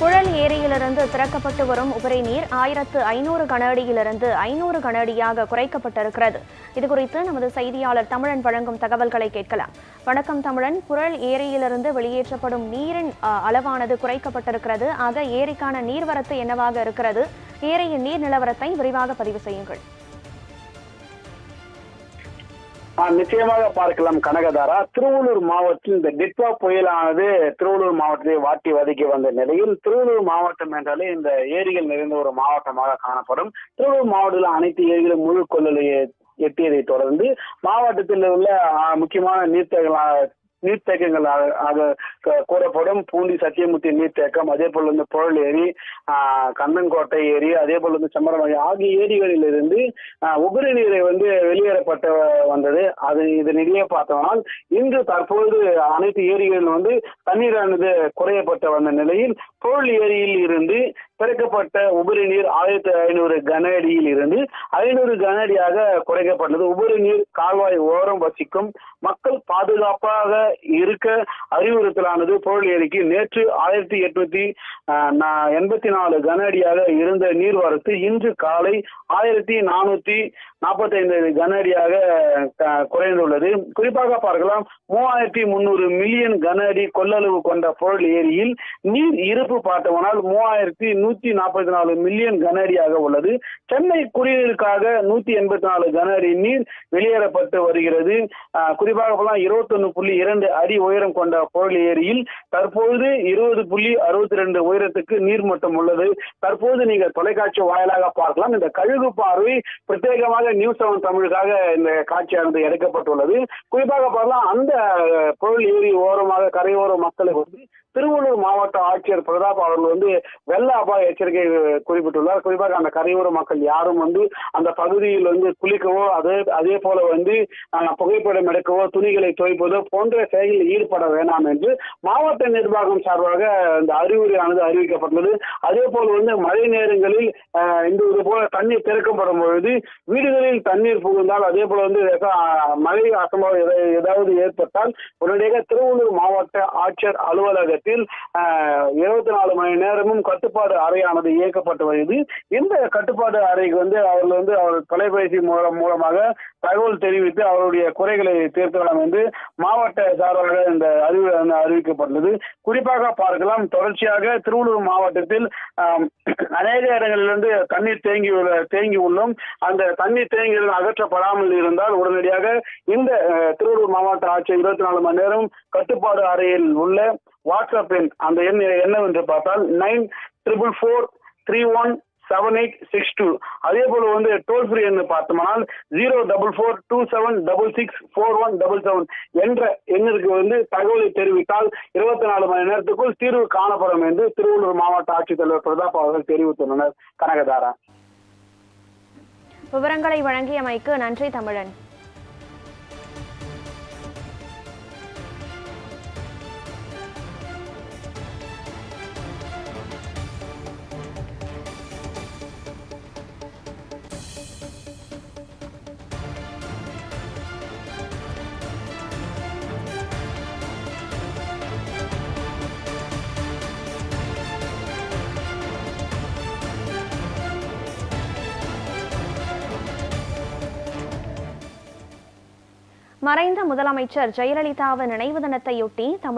புழல் ஏரியிலிருந்து திறக்கப்பட்டு வரும் உபரி நீர் ஆயிரத்து ஐநூறு கன அடியிலிருந்து ஐநூறு கன அடியாக குறைக்கப்பட்டிருக்கிறது இதுகுறித்து நமது செய்தியாளர் தமிழன் வழங்கும் தகவல்களை கேட்கலாம். வணக்கம் தமிழன். புழல் ஏரியிலிருந்து வெளியேற்றப்படும் நீரின் அளவானது குறைக்கப்பட்டிருக்கிறது. ஆக ஏரிக்கான நீர்வரத்து என்னவாக இருக்கிறது? ஏரியின் நீர் நிலவரத்தை விரிவாக பதிவு செய்யுங்கள். நிச்சயமாக பார்க்கலாம் கனகதாரா. திருவள்ளூர் மாவட்டத்தில் இந்த டிட்வா புயலானது திருவள்ளூர் மாவட்டத்தை வாட்டி வதக்கி வந்த நிலையில் திருவள்ளூர் மாவட்டம் என்றாலே இந்த ஏரிகள் நிறைந்த ஒரு மாவட்டமாக காணப்படும். திருவள்ளூர் மாவட்டத்தில் அனைத்து ஏரிகளும் முழு கொள்ளலையை எட்டியதை தொடர்ந்து மாவட்டத்தில் உள்ள முக்கியமான நீர்த்தேக்கங்களாக நீர்த்தேக்கங்கள் ஆக- க- கூறப்படும். பூண்டி சத்தியமூர்த்தி நீர்த்தேக்கம் அதே போல வந்து புழல் ஏரி கண்ணன்கோட்டை ஏரி அதே போல வந்து செம்மரமலை ஆகிய ஏரிகளிலிருந்து இருந்து உபரி நீரை வந்து வெளியேறப்பட்டு வந்தது. அது இதனிடையே பார்த்தோம்னால் இன்று தற்போது அனைத்து ஏரிகளிலும் வந்து தண்ணீரானது குறையப்பட்டு வந்த நிலையில் புழல் ஏரியில் இருந்து திறக்கப்பட்ட உபரி நீர் ஆயிரத்தி ஐநூறு கன அடியில் இருந்து ஐநூறு கன அடியாக குறைக்கப்பட்டது. உபரி நீர் கால்வாய் ஓரம் வசிக்கும் மக்கள் பாதுகாப்பாக இருக்க அறிவுறுத்தலானது. பொருள் ஏரிக்கு நேற்று ஆயிரத்தி எட்நூத்தி எண்பத்தி நாலு கன அடியாக இருந்த நீர்வரத்து இன்று காலை ஆயிரத்தி நானூத்தி நாற்பத்தைந்து கன அடியாக குறைந்துள்ளது. குறிப்பாக பார்க்கலாம் மூவாயிரத்தி முந்நூறு மில்லியன் கன அடி கொள்ளளவு கொண்ட பொருள் ஏரியில் நீர் இருப்பு பார்த்தவனால் மூவாயிரத்தி நூத்தி நாற்பத்தி நாலு மில்லியன் கன அடியாக உள்ளது. சென்னை குடிநீருக்காக நூத்தி எண்பத்தி நாலு கன அடி நீர் வெளியேறப்பட்டு வருகிறது. குறிப்பாக பார்த்தா இருபத்தொன்னு புள்ளி இரண்டு அடி உயரம் கொண்ட புழல் ஏரியில் தற்போது இருபது புள்ளி அறுபத்தி ரெண்டு உயரத்துக்கு நீர்மட்டம் உள்ளது. தற்போது நீங்கள் தொலைக்காட்சி வாயிலாக பார்க்கலாம். இந்த கழுகு பார்வை பிரத்யேகமாக நியூஸ் செவன் தமிழுக்காக இந்த காட்சியானது எடுக்கப்பட்டுள்ளது. குறிப்பாக பார்க்கலாம் அந்த அஹ், புழல் ஏரி ஓரமாக கரையோர மக்களை வந்து திருவள்ளூர் மாவட்ட ஆட்சியர் பிரதாப் அவர்கள் வந்து வெள்ள அபாய எச்சரிக்கை குறிப்பிட்டுள்ளார். குறிப்பாக அந்த கரையோர மக்கள் யாரும் வந்து அந்த பகுதியில் வந்து குளிக்கவோ அதே அதே போல வந்து புகைப்படம் எடுக்கவோ துணிகளை துவைப்பதோ போன்ற செயலில் ஈடுபட வேண்டாம் என்று மாவட்ட நிர்வாகம் சார்பாக இந்த அறிவுரையானது அறிவிக்கப்பட்டுள்ளது. அதே போல வந்து மழை நேரங்களில் இந்த இது போல தண்ணீர் திறக்கப்படும் பொழுது வீடுகளில் தண்ணீர் புகுந்தால் அதே போல வந்து மழை அசம்பாவம் ஏதாவது ஏற்பட்டால் உடனடியாக திருவள்ளூர் மாவட்ட ஆட்சியர் அலுவலகத்தில் இருபத்தி நாலு மணி நேரமும் கட்டுப்பாடு அறையானது இயக்கப்பட்டு வருகிறது. இந்த கட்டுப்பாடு அறைக்கு வந்து அவர்கள் வந்து அவர் தொலைபேசி மூலம் மூலமாக தகவல் தெரிவித்து அவருடைய குறைகளை தீர்க்கலாம் என்று மாவட்ட சார்பாக இந்த அறிவு அறிவிக்கப்பட்டுள்ளது. குறிப்பாக பார்க்கலாம் தொடர்ச்சியாக திருவள்ளூர் மாவட்டத்தில் அநேக இடங்களிலிருந்து தண்ணீர் தேங்கி உள்ள- தேங்கி உள்ளோம். அந்த தண்ணீர் தேங்கிகள் அகற்றப்படாமல் இருந்தால் உடனடியாக இந்த திருவள்ளூர் மாவட்ட ஆட்சியர் இருபத்தி நாலு மணி நேரம் கட்டுப்பாடு அறையில் உள்ள வாட்ஸ்அப் எண் அந்த எண் என்னவென்று பார்த்தால் nine triple four three one seven eight six two. அதே போல வந்து டோல் ஃப்ரீ எண்ணு பார்த்தோம்னால் zero double four two seven double six four one double seven என்ற எண்ணிற்கு வந்து தகவலை தெரிவித்தால் இருபத்தி நாலு மணி நேரத்துக்குள் தீர்வு காணப்படும் என்று திருவள்ளூர் மாவட்ட ஆட்சித்தலைவர் பிரதாப் அவர்கள் தெரிவித்துள்ளனர். கனகதாரா. விவரங்களை வழங்கியமைக்கு நன்றி தமிழன். மறைந்த முதலமைச்சர் ஜெயலலிதாவின் நினைவு தினத்தையொட்டி தமிழ்